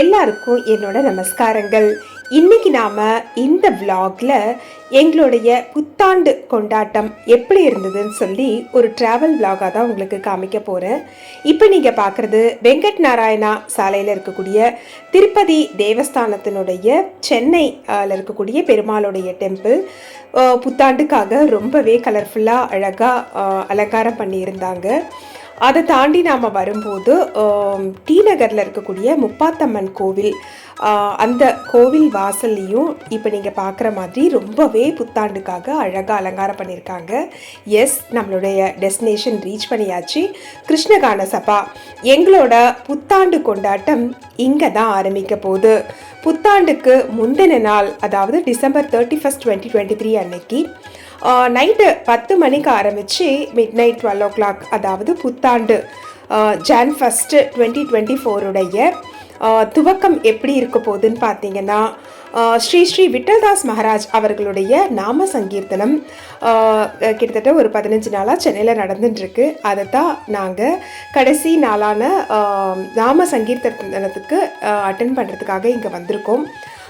எல்லாருக்கும் என்னோட நமஸ்காரங்கள். இன்னைக்கு நாம இந்த vlogல எங்களுடைய புத்தாண்டு கொண்டாட்டம் எப்படி இருந்ததுன்னு சொல்லி ஒரு டிராவல் vlog-ஆ தான் உங்களுக்கு காமிக்க போறேன். இப்போ நீங்க பார்க்குறது வெங்கட் நாராயணா சாலையில் இருக்கக்கூடிய திருப்பதி தேவஸ்தானத்தினுடைய சென்னையில் இருக்கக்கூடிய பெருமாளுடைய டெம்பிள் புத்தாண்டுக்காக ரொம்பவே கலர்ஃபுல்லாக அழகாக அலங்காரம் பண்ணியிருந்தாங்க. அதை தாண்டி நாம் வரும்போது டி நகரில் இருக்கக்கூடிய முப்பாத்தம்மன் கோவில் அந்த கோவில் வாசல்லையும் இப்போ நீங்கள் பார்க்குற மாதிரி ரொம்பவே புத்தாண்டுக்காக அழகாக அலங்காரம் பண்ணியிருக்காங்க எஸ் நம்மளுடைய டெஸ்டினேஷன் ரீச் பண்ணியாச்சு. கிருஷ்ணகான சபா எங்களோட புத்தாண்டு கொண்டாட்டம் இங்கே தான் ஆரம்பிக்க போகுது. புத்தாண்டுக்கு முந்தின நாள் அதாவது December thirty first twenty twenty three அன்னைக்கு நைட்டு பத்து மணிக்கு ஆரம்பித்து mid night twelve o'clock அதாவது புத்தாண்டு ஜான் ஃபஸ்ட்டு டுவெண்ட்டி டுவெண்ட்டி ஃபோருடைய துவக்கம் எப்படி இருக்க போகுதுன்னு பார்த்தீங்கன்னா ஸ்ரீ ஸ்ரீ விட்டல்தாஸ் மகாராஜ் அவர்களுடைய நாம சங்கீர்த்தனம் கிட்டத்தட்ட ஒரு பதினஞ்சு நாளாக சென்னையில் நடந்துட்டுருக்கு. அதை தான் நாங்கள் கடைசி நாளான நாம சங்கீர்த்தனத்துக்கு அட்டன் பண்ணுறதுக்காக இங்கே வந்திருக்கோம்.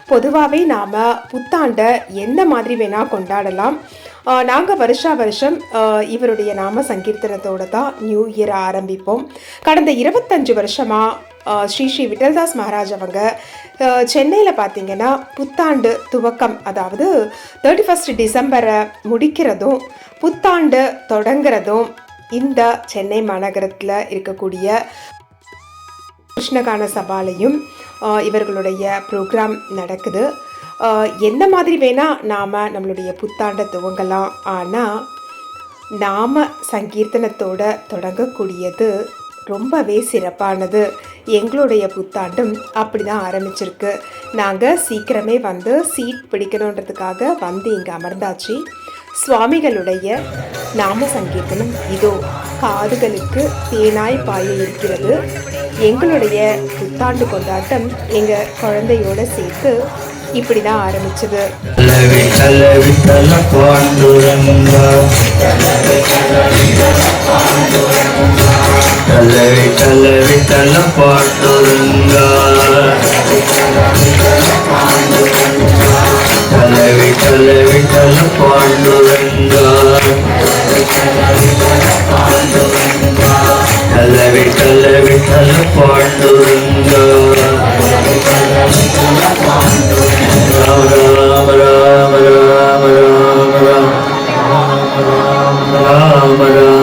பொதுவாகவே நாம் புத்தாண்டை எந்த மாதிரி வேணால் கொண்டாடலாம். நாங்கள் வருஷா வருஷம் இவருடைய நாம சங்கீர்த்தனத்தோடு தான் நியூ இயர் ஆரம்பிப்போம். கடந்த இருபத்தஞ்சு வருஷமாக ஸ்ரீ ஸ்ரீ விட்டல்தாஸ் மகாராஜ் அவங்க சென்னையில் பார்த்தீங்கன்னா புத்தாண்டு துவக்கம் அதாவது தேர்ட்டி ஃபஸ்ட் டிசம்பரை முடிக்கிறதும் புத்தாண்டு தொடங்குறதும் இந்த சென்னை மாநகரத்தில் இருக்கக்கூடிய கிருஷ்ணகான சபாலையும் இவர்களுடைய ப்ரோக்ராம் நடக்குது. எந்த மாதிரி வேணால் நாம் நம்மளுடைய புத்தாண்டை துவங்கலாம். ஆனால் நாம சங்கீர்த்தனத்தோட தொடங்கக்கூடியது ரொம்பவே சிறப்பானது. எங்களுடைய புத்தாண்டும் அப்படி தான் ஆரம்பிச்சிருக்கு. நாங்கள் சீக்கிரமே வந்து சீட் பிடிக்கணுன்றதுக்காக வந்து இங்கே அமர்ந்தாச்சு. சுவாமிகளுடைய நாம சங்கீர்த்தனம் இதோ காதுகளுக்கு தேனாய் பாய இருக்கிறது எங்களுடைய புத்தாண்டு கொண்டாட்டம் எங்கள் குழந்தையோட சேர்த்து இப்படி தான் ஆரம்பிச்சது விட்டல விட்டல விட்டல விட்டல விட்டல விட்டல விட்டல விட்டல ராம ராம ராம ராம ராம ராம ராம ராம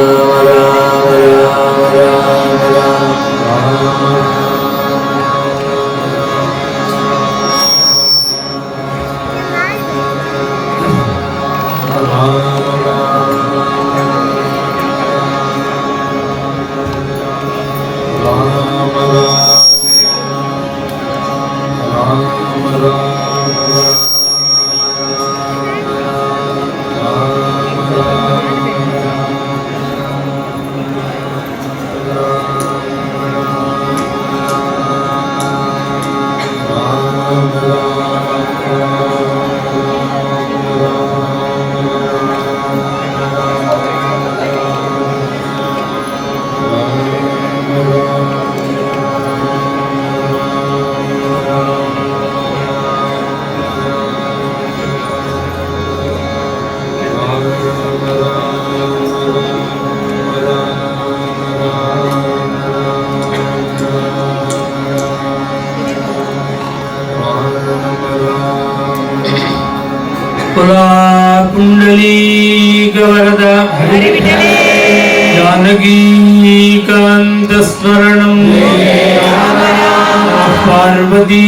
குலா குண்டலி கவரத. ஜானகீகாந்தஸ்மரணம் பார்வதி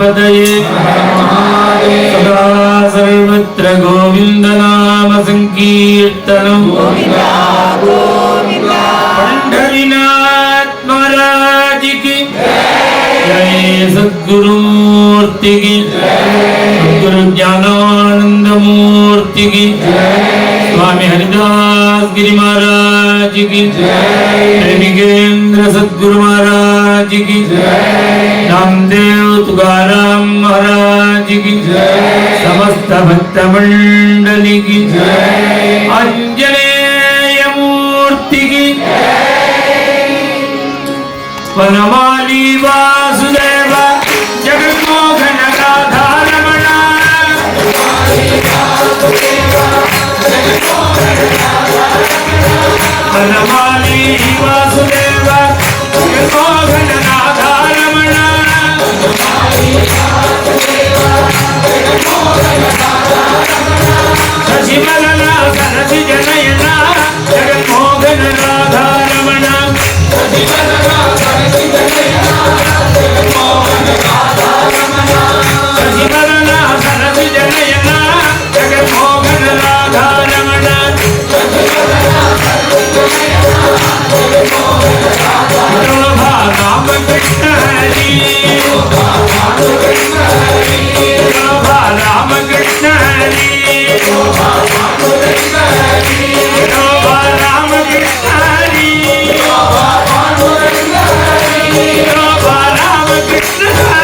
பதயே. சதா சர்வத்திர கோவிந்த நாம சங்கீர்த்தனம். मूर्ति की। स्वामी हरिदास गिरी महाराज की। प्रेमिकेंद्र सद्गुरु महाराज की। नामदेव तुकाराम महाराज की। समस्त भक्त मंडली की। अंजनेय मूर्ति की। वनमाली वासुदेवा వనమాలి వాసుదేవ జగన్మోహన నాథారమణ సరసి रामकृष्ण हरि बाबा रामकृष्ण हरि बाबा रामकृष्ण बाबा रामकृष्ण हरि बाबा रामकृष्ण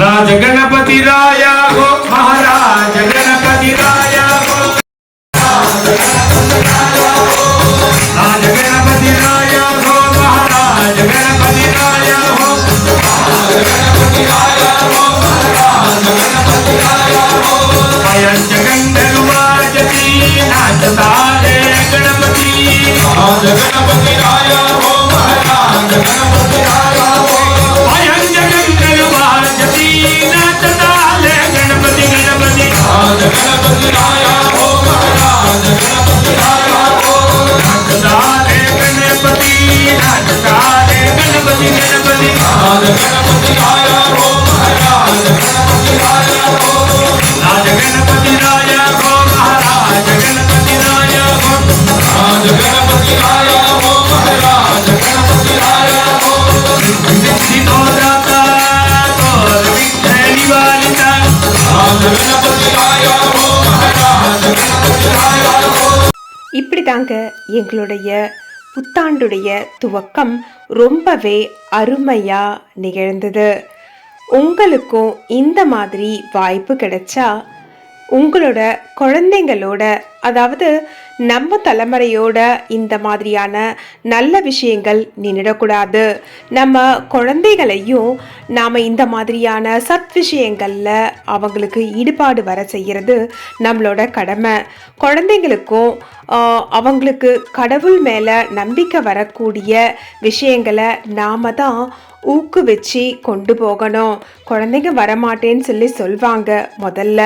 राज गणपति राया हो, महाराज गणपति राया हो। राज गणपति राया हो, महाराज गणपति राया हो अयं जगन्धर्वाजती नाचतारे गणपति गणपति। राया हो, महाराज गणपति राया Sözün ayağı எங்களுடைய புத்தாண்டுடைய துவக்கம் ரொம்பவே அருமையா நிகழ்ந்தது. உங்களுக்கும் இந்த மாதிரி வாய்ப்பு கிடைச்சா உங்களோட குழந்தைங்களோட அதாவது நம்ம தலைமுறையோட இந்த மாதிரியான நல்ல விஷயங்கள் நின்றுடக்கூடாது. நம்ம குழந்தைகளையும் நாம் இந்த மாதிரியான சத் விஷயங்களில் அவங்களுக்கு ஈடுபாடு வர செய்கிறது நம்மளோட கடமை. குழந்தைங்களுக்கும் அவங்களுக்கு கடவுள் மேலே நம்பிக்கை வரக்கூடிய விஷயங்களை நாம தான் ஊக்குவிச்சு கொண்டு போகணும். குழந்தைங்க வரமாட்டேன்னு சொல்லி சொல்வாங்க முதல்ல.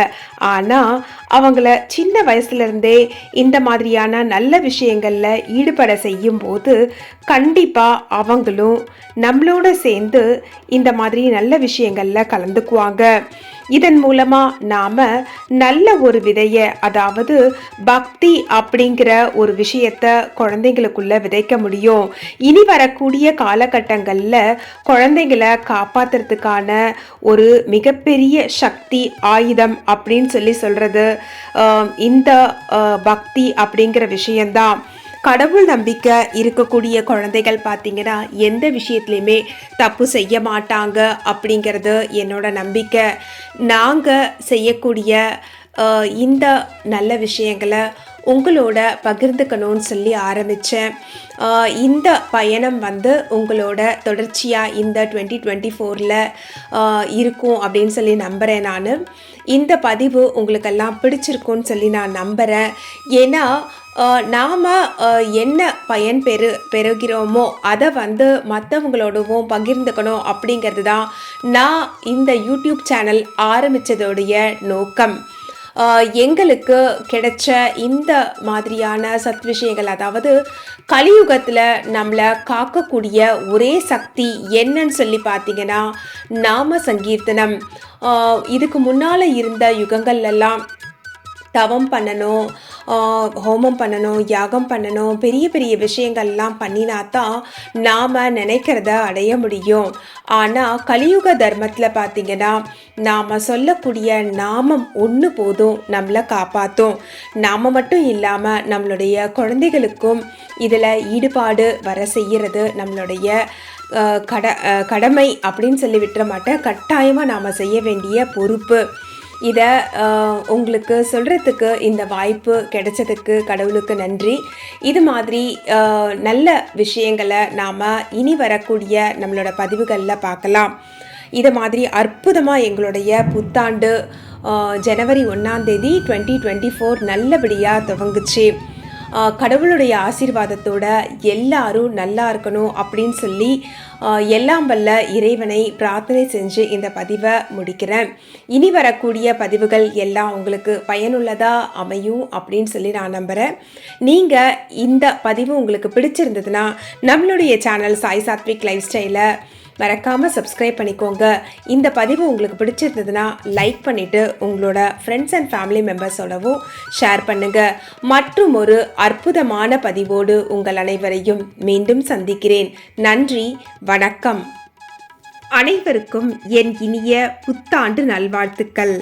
ஆனால் அவங்கள சின்ன வயசுலேருந்தே இந்த மாதிரியான நல்ல விஷயங்களில் ஈடுபட செய்யும்போது கண்டிப்பாக அவங்களும் நம்மளோட சேர்ந்து இந்த மாதிரி நல்ல விஷயங்களில் கலந்துக்குவாங்க. இதன் மூலமாக நாம் நல்ல ஒரு விதையை அதாவது பக்தி அப்படிங்கிற ஒரு விஷயத்த குழந்தைங்களுக்குள்ள விதைக்க முடியும். இனி வரக்கூடிய காலகட்டங்களில் குழந்தைங்களை காப்பாத்துறதுக்கான ஒரு மிகப்பெரிய சக்தி ஆயுதம் அப்படின்னு சொல்லி சொல்கிறது இந்த பக்தி அப்படிங்கிற விஷயந்தான் கடவுள் நம்பிக்கை இருக்கக்கூடிய குழந்தைகள் பார்த்தீங்கன்னா எந்த விஷயத்துலையுமே தப்பு செய்ய மாட்டாங்க அப்படிங்கிறது என்னோட நம்பிக்கை. நாங்கள் செய்யக்கூடிய இந்த நல்ல விஷயங்களை உங்களோட பகிர்ந்துக்கணும்னு சொல்லி ஆரம்பித்தேன் இந்த பயணம் வந்து உங்களோட தொடர்ச்சியாக இந்த டுவெண்ட்டி டுவெண்ட்டி ஃபோரில் இருக்கும் அப்படின்னு சொல்லி நம்புகிறேன் நான். இந்த பதிவு உங்களுக்கெல்லாம் பிடிச்சிருக்கும்னு சொல்லி நான் நம்புகிறேன் ஏன்னா நாம் என்ன பயன் பெறு பெறுகிறோமோ அதை வந்து மற்றவங்களோடவும் பகிர்ந்துக்கணும் அப்படிங்கிறது தான் நான் இந்த யூடியூப் சேனல் ஆரம்பித்ததோடைய நோக்கம். எங்களுக்கு கிடைச்ச இந்த மாதிரியான சத் விஷயங்கள் அதாவது கலியுகத்தில் நம்மளை காக்கக்கூடிய ஒரே சக்தி என்னன்னு சொல்லி பார்த்தீங்கன்னா நாம சங்கீர்த்தனம். இதுக்கு முன்னால் இருந்த யுகங்கள்லாம் தவம் பண்ணணும் ஹோமம் பண்ணணும் யாகம் பண்ணணும் பெரிய பெரிய விஷயங்கள்லாம் பண்ணினா தான் நாம் நினைக்கிறத அடைய முடியும். ஆனால் கலியுக தர்மத்தில் பார்த்தீங்கன்னா நாம் சொல்லக்கூடிய நாமம் ஒன்று போதும் நம்மளை காப்பாற்றும் நாம் மட்டும் இல்லாமல் நம்மளுடைய குழந்தைகளுக்கும் இதில் ஈடுபாடு வர செய்கிறது நம்மளுடைய கட கடமை அப்படின்னு சொல்லி விட்டுற மாட்டேன். கட்டாயமாக நாம் செய்ய வேண்டிய பொறுப்பு. இதை உங்களுக்கு சொல்கிறதுக்கு இந்த வாய்ப்பு கிடைச்சதுக்கு கடவுளுக்கு நன்றி. இது மாதிரி நல்ல விஷயங்களை நாம் இனி வரக்கூடிய நம்மளோட பதிவுகளில் பார்க்கலாம் இதை மாதிரி அற்புதமாக எங்களுடைய புத்தாண்டு ஜனவரி ஒன்றாம் தேதி டுவெண்ட்டி டுவெண்ட்டி ஃபோர் நல்லபடியாக துவங்குச்சு. கடவுளுடைய ஆசீர்வாதத்தோட எல்லாரும் நல்லா இருக்கணும் அப்படின்னு சொல்லி எல்லாம் வல்ல இறைவனை பிரார்த்தனை செஞ்சு இந்த பதிவை முடிக்கிறேன். இனி வரக்கூடிய பதிவுகள் எல்லாம் உங்களுக்கு பயனுள்ளதாக அமையும் அப்படின்னு சொல்லி நான் நம்புகிறேன் நீங்கள் இந்த பதிவு உங்களுக்கு பிடிச்சிருந்ததுன்னா நம்மளுடைய சேனல் சாய் சாத்விக் லைஃப் ஸ்டைலை மறக்காமல் சப்ஸ்கிரைப் பண்ணிக்கோங்க. இந்த பதிவு உங்களுக்கு பிடிச்சிருந்ததுன்னா லைக் பண்ணிவிட்டு உங்களோட ஃப்ரெண்ட்ஸ் அண்ட் ஃபேமிலி மெம்பர்ஸோடவும் ஷேர் பண்ணுங்கள் மற்றும் ஒரு அற்புதமான பதிவோடு உங்கள் அனைவரையும் மீண்டும் சந்திக்கிறேன். நன்றி வணக்கம். அனைவருக்கும் என் இனிய புத்தாண்டு நல்வாழ்த்துக்கள்.